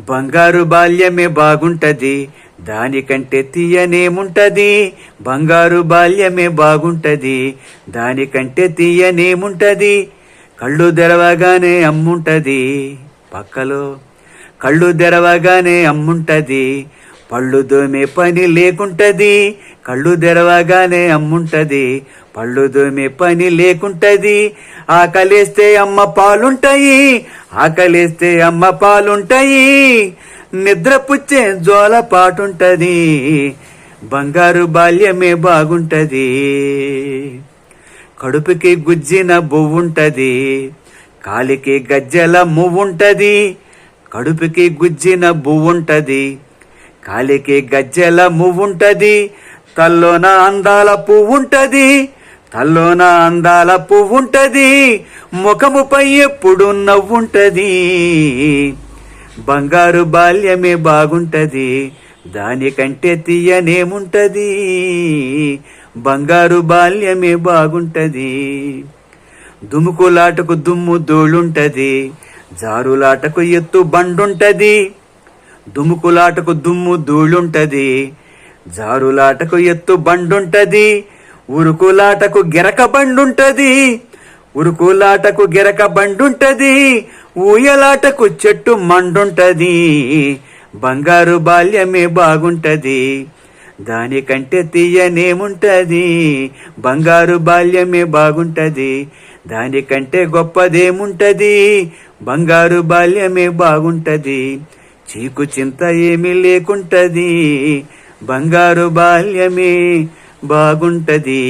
బంగారు బాల్యమే బాగుంటది దానికంటే తీయనేముంటది. బంగారు బాల్యమే బాగుంటది దానికంటే తీయనేముంటది. కళ్ళు తెరవగానే అమ్ముంటది పక్కలో కళ్ళు తెరవగానే అమ్ముంటది. పళ్ళు దోమే పని లేకుంటది కళ్ళు తెరవగానే అమ్ముంటది. పళ్ళు దోమే పని లేకుంటది ఆకలేస్తే అమ్మ పాలుంటాయి ఆకలేస్తే అమ్మ పాలుంటాయి నిద్రపుచ్చే జోల పాటుంటది బంగారు బాల్యమే బాగుంటది. కడుపుకి గుజ్జిన బువ్వుంటది కాలికి గజ్జల మువ్వుంటది కడుపుకి గుజ్జిన బువ్వుంటది కాలికి గజ్జల మువ్వుంటది తల్లోన అందాల పువ్వుంటది తల్లోన అందాల పువ్వుంటది ముఖముపై ఎప్పుడు నవ్వుంటది. బంగారు బాల్యమే బాగుంటది దానికంటే తీయనేముంటది. బంగారు బాల్యమే బాగుంటది. దుముకులాటకు దుమ్ము ధూళుంటది జారులాటకు ఎత్తు బండుంటది. దుముకులాటకు దుమ్ము ధూళుంటది జారులాటకు ఎత్తు బండుంటది. ఉరుకులాటకు గిరక బండుంటది ఉరుకులాటకు గిరక బండుంటది ఊయలాటకు చెట్టు మండుంటది. బంగారు బాల్యమే బాగుంటది. దానికంటే తీయనేముంటది. బంగారు బాల్యమే బాగుంటది. దానికంటే గొప్పదేముంటది. బంగారు బాల్యమే బాగుంటది. చీకు చింత ఏమీ లేకుంటది. బంగారు బాల్యమే బాగుంటది.